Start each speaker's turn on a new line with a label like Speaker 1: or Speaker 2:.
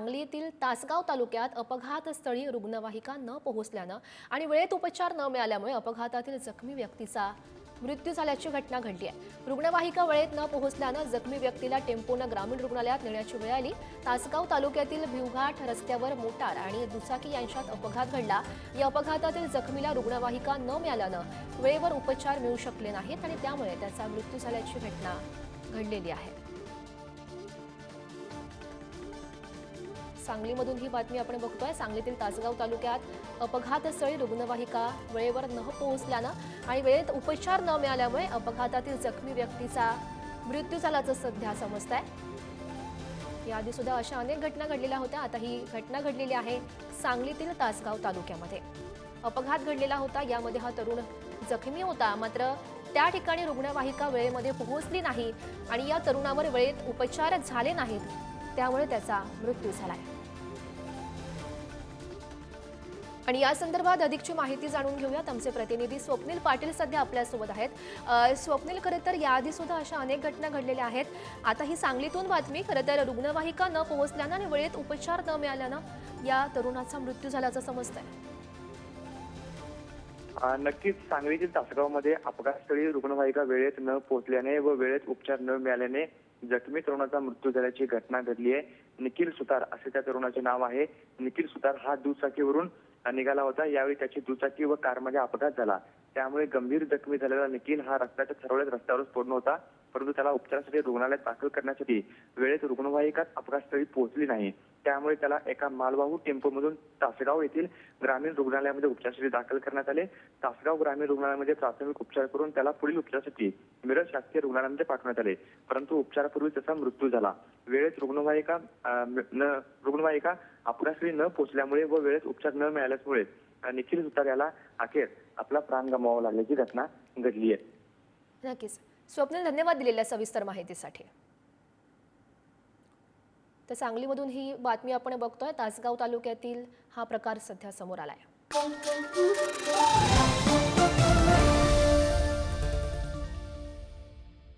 Speaker 1: सांगलीतील तासगाव तालुक्यात अपघातस्थळी रुग्णवाहिका न पोहोचल्यानं आणि वेळेत उपचार न मिळाल्यामुळे अपघातातील जखमी व्यक्तीचा मृत्यू झाल्याची घटना घडली आहे. रुग्णवाहिका वेळेत न पोहोचल्यानं जखमी व्यक्तीला टेम्पोनं ग्रामीण रुग्णालयात नेण्याची वेळ आली. तासगाव तालुक्यातील भिवघाट रस्त्यावर मोटार आणि दुचाकी यांच्यात अपघात घडला. या अपघातातील जखमीला रुग्णवाहिका न मिळाल्यानं वेळेवर उपचार मिळू शकले नाहीत आणि त्यामुळे त्याचा मृत्यू झाल्याची घटना घडलेली आहे. सांगलीमधून ही बातमी आपण बघतोय. सांगलीतील तासगाव तालुक्यात अपघातस्थळी रुग्णवाहिका वेळेवर न पोहोचल्यानं आणि वेळेत उपचार न मिळाल्यामुळे अपघातातील जखमी व्यक्तीचा मृत्यू झाल्याचं सध्या समजत आहे याआधी सुद्धा अशा अनेक घटना घडलेल्या होत्या. आता ही घटना घडलेली आहे सांगलीतील तासगाव तालुक्यामध्ये. अपघात घडलेला होता. यामध्ये हा तरुण जखमी होता. मात्र त्या ठिकाणी रुग्णवाहिका वेळेमध्ये पोहोचली नाही आणि या तरुणावर वेळेत उपचार झाले नाहीत. त्यामुळे त्याचा मृत्यू झाला आहे आणि या संदर्भात अधिकची माहिती जाणून घेऊयात. आमचे प्रतिनिधी स्वप्नील पाटील सध्या आपल्यासोबत आहेत. स्वप्नील खरं तर याआधी सुद्धा अशा अनेक घटना घडलेल्या आहेत. आता ही सांगलीतून बातमी खरं तर रुग्णवाहिका न पोहोचल्यानं आणि वेळेत उपचार न मिळाल्यानं या तरुणाचा मृत्यू झाल्याचं समजतंय.
Speaker 2: नक्कीच सांगलीतील तासगावमध्ये अपघातस्थळी रुग्णवाहिका वेळेत न पोहोचल्याने व वेळेत उपचार न मिळाल्याने जखमी तरुणाचा मृत्यू झाल्याची घटना घडली आहे निखिल सुतार असे त्या तरुणाचे नाव आहे. निखिल सुतार हा दुचाकीवरून निघाला होता. यावेळी त्याची दुचाकी व कारमध्ये अपघात झाला. त्यामुळे गंभीर जखमी झालेला निखिल हा रस्त्याच्या ठरवल्याच रस्त्यावरच पडून होता. परंतु त्याला उपचारासाठी रुग्णालयात दाखल करण्यासाठी वेळेत रुग्णवाहिका अपघातस्थळी पोहोचली नाही. त्यामुळे त्याला एका मालवाहू टेम्पोमधून तासगाव येथील ग्रामीण रुग्णालयामध्ये उपचारासाठी दाखल करण्यात आले. तासगाव ग्रामीण रुग्णालयामध्ये प्राथमिक उपचार करून त्याला पुढील उपचारासाठी मिरज शासकीय रुग्णालयामध्ये पाठवण्यात आले. परंतु उपचारापूर्वी त्याचा मृत्यू झाला. वेळेत रुग्णवाहिका रुग्णवाहिका अपघातस्थळी न पोहोचल्यामुळे व वेळेत उपचार न मिळाल्यामुळे निखिल सुतार याला अखेर आपला प्राण गमावावा लागल्याची घटना घडली आहे.
Speaker 1: नक्कीच. स्वप्नील धन्यवाद दिलेल्या सविस्तर माहितीसाठी. तर सांगलीमधून ही बातमी आपण बघतोय. तासगाव तालुक्यातील हा प्रकार सध्या समोर आलाय.